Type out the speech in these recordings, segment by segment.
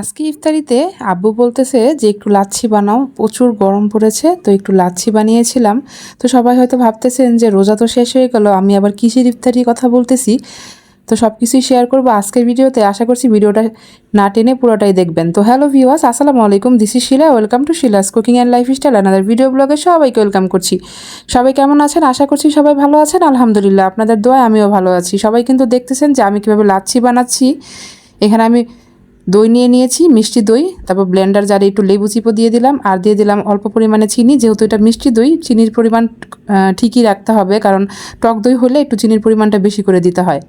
আজকে ইফতারিতে আব্বু বলতেছে যে, একটু লাচ্ছি বানাও, প্রচুর গরম পড়েছে, তো একটু লাচ্ছি বানিয়েছিলাম। তো সবাই হয়তো ভাবতেছেন যে, রোজা তো শেষ হয়ে গেল, আমি আবার কিসের ইফতারির কথা বলতেছি? তো সব কিছুই শেয়ার করব আজকের ভিডিওতে। আশা করছি ভিডিওটা না টেনে পুরোটাই দেখবেন। তো হ্যালো ভিউয়ার্স আসসালামু আলাইকুম। This is Shila welcome to Shila's cooking and lifestyle another video ব্লগে সবাইকে ওয়েলকাম করছি। সবাই কেমন আছেন? আশা করছি সবাই ভালো আছেন, আলহামদুলিল্লাহ, আপনাদের দোয়ায় আমিও ভালো আছি। সবাই কিন্তু দেখতেছেন যে, আমি কীভাবে লাচ্ছি বানাচ্ছি। এখানে আমি দই নিয়ে নিয়েছি, মিষ্টি দই, তারপর ব্লেন্ডার জারে একটু লেবু চিপো দিয়ে দিলাম, আর দিয়ে দিলাম অল্প পরিমাণে চিনি, যেহেতু এটা মিষ্টি দই, চিনির পরিমাণ ঠিকই রাখতে হবে, কারণ টক দই হলে একটু চিনির পরিমাণটা বেশি করে দিতে হয়।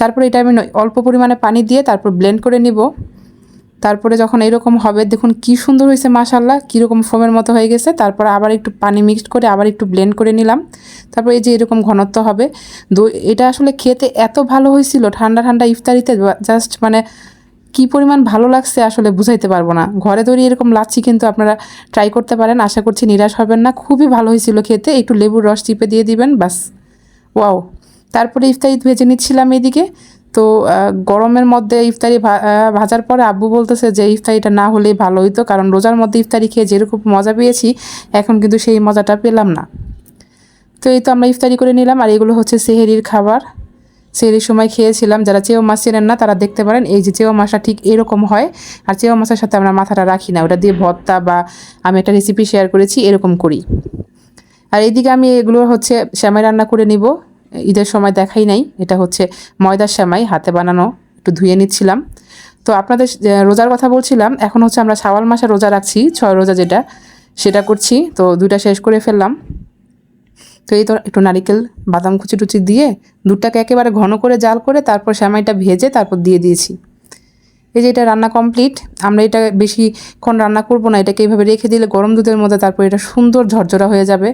তারপরে এটা আমি অল্প পরিমাণে পানি দিয়ে তারপর ব্লেন্ড করে নিব। তারপরে যখন এরকম হবে, দেখুন কি সুন্দর হয়েছে মাশাল্লাহ কীরকম ফোমের মতো হয়ে গেছে। তারপর আবার একটু পানি মিক্সড করে আবার একটু ব্লেন্ড করে নিলাম। তারপর এই যে এরকম ঘনত্ব হবে, দই, এটা আসলে খেতে এত ভালো হয়েছিল, ঠান্ডা ঠান্ডা ইফতারিতে জাস্ট মানে কি পরিমাণ ভালো লাগছে আসলে বুঝাইতে পারব না। ঘরে তৈরি এরকম লাচ্ছি কিন্তু আপনারা ট্রাই করতে পারেন, আশা করছি নিরাশ হবেন না। খুবই ভালো হয়েছিল খেতে, একটু লেবুর রস চিপে দিয়ে দিবেন, বাস। ওয়াও। তারপরে ইফতারি ভেজে নিচ্ছিলাম এদিকে। তো গরমের মধ্যে ইফতারি ভাজার পরে আব্বু বলতেছে যে ইফতারিটা না হলেই ভালো হইতো কারণ রোজার মধ্যে ইফতারি খেয়ে যেরকম মজা পেয়েছি, এখন কিন্তু সেই মজাটা পেলাম না। তো এই তো আমরা ইফতারি করে নিলাম, আর এগুলো হচ্ছে সেহেরির খাবার। সেহেরির সময় খেয়েছিলাম, যারা চেও মাছ চেনেন না, তারা দেখতে পারেন, এই যে চেও মাছটা ঠিক এরকম হয়। আর চেও মাছের সাথে আমরা মাথাটা রাখি না, ওটা দিয়ে ভর্তা বা আমি একটা রেসিপি শেয়ার করেছি, এরকম করি। আর এইদিকে আমি এগুলো হচ্ছে শ্যামাই রান্না করে নিব। ঈদের সময় দেখাই নাই, এটা হচ্ছে ময়দার শ্যামাই হাতে বানানো, একটু ধুয়ে নিচ্ছিলাম। তো আপনাদের রোজার কথা বলছিলাম, এখন হচ্ছে আমরা শাওয়াল মাসে রোজা রাখছি, ছয় রোজা যেটা, সেটা করছি। তো দুইটা শেষ করে ফেললাম। তো এই তো একটু নারিকেল, বাদাম কুচি টুচি দিয়ে দুধটাকে একেবারে ঘন করে জাল করে তারপর শ্যামাইটা ভেজে তারপর দিয়ে দিয়েছি। এই যে এটা রান্না কমপ্লিট, আমরা এটা বেশিক্ষণ রান্না করব না, এটাকে এইভাবে রেখে দিলে গরম দুধের মধ্যে তারপর এটা সুন্দর ঝরঝরা হয়ে যাবে।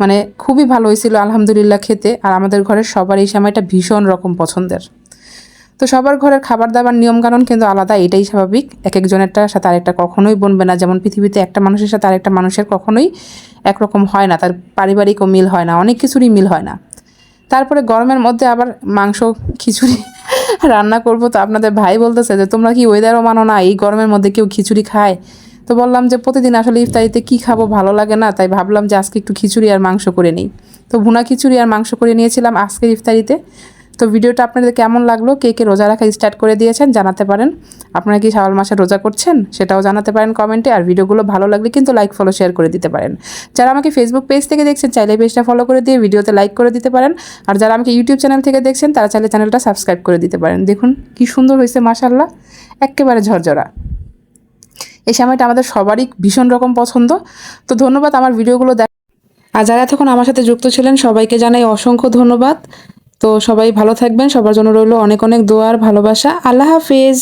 মানে খুবই ভালো হয়েছিল আলহামদুলিল্লাহ খেতে, আর আমাদের ঘরের সবার এই সময়টা ভীষণ রকম পছন্দের। তো সবার ঘরের খাবার দাবার নিয়মকানুন কিন্তু আলাদা, এটাই স্বাভাবিক। এক একজনেরটার সাথে আরেকটা কখনোই বনবে না, যেমন পৃথিবীতে একটা মানুষের সাথে আরেকটা মানুষের কখনোই একরকম হয় না, তার পারিবারিকও মিল হয় না, অনেক কিছুরই মিল হয় না। তারপরে গরমের মধ্যে আবার মাংস, খিচুড়ি রান্না করব। তো আপনাদের ভাই বলতেছে যে, তোমরা কি ওয়েদারও মানো না? এই গরমের মধ্যে কেউ খিচুড়ি খায়? তো বললাম যে, প্রতিদিন আসলে ইফতারিতে কি খাব? ভালো লাগে না? তাই ভাবলাম যে, আজকে একটু খিচুড়ি আর মাংস করে নিই। তো ভুনা খিচুড়ি আর মাংস করে নিয়েছিলাম আজকের ইফতারিতে। তো ভিডিওটা আপনাদের কেমন লাগল? কে কে রোজা রাখা স্টার্ট করে দিয়েছেন জানাতে পারেন। আপনারা কি শাওয়াল মাসে রোজা করছেন? সেটাও জানাতে পারেন কমেন্টে। আর ভিডিওগুলো ভালো লাগলে কিন্তু লাইক ফলো শেয়ার করে দিতে পারেন। যারা আমাকে ফেসবুক পেজ থেকে দেখছেন, চাইলে পেজটা ফলো করে দিয়ে ভিডিওতে লাইক করে দিতে পারেন। আর যারা আমাকে ইউটিউব চ্যানেল থেকে দেখছেন, তারা চাইলে চ্যানেলটা সাবস্ক্রাইব করে দিতে পারেন। দেখুন, কি সুন্দর হয়েছে মাশাল্লাহ একেবারে ঝরঝরা। এই সময়টা আমাদের সবারই ভীষণ রকম পছন্দ। তো ধন্যবাদ আমার ভিডিওগুলো দেখ আর যারা এতক্ষণ আমার সাথে যুক্ত ছিলেন, সবাইকে জানাই অসংখ্য ধন্যবাদ। তো সবাই ভালো থাকবেন। সবার জন্য রইল অনেক অনেক দোয়ার ভালোবাসা। আল্লাহ হাফিজ।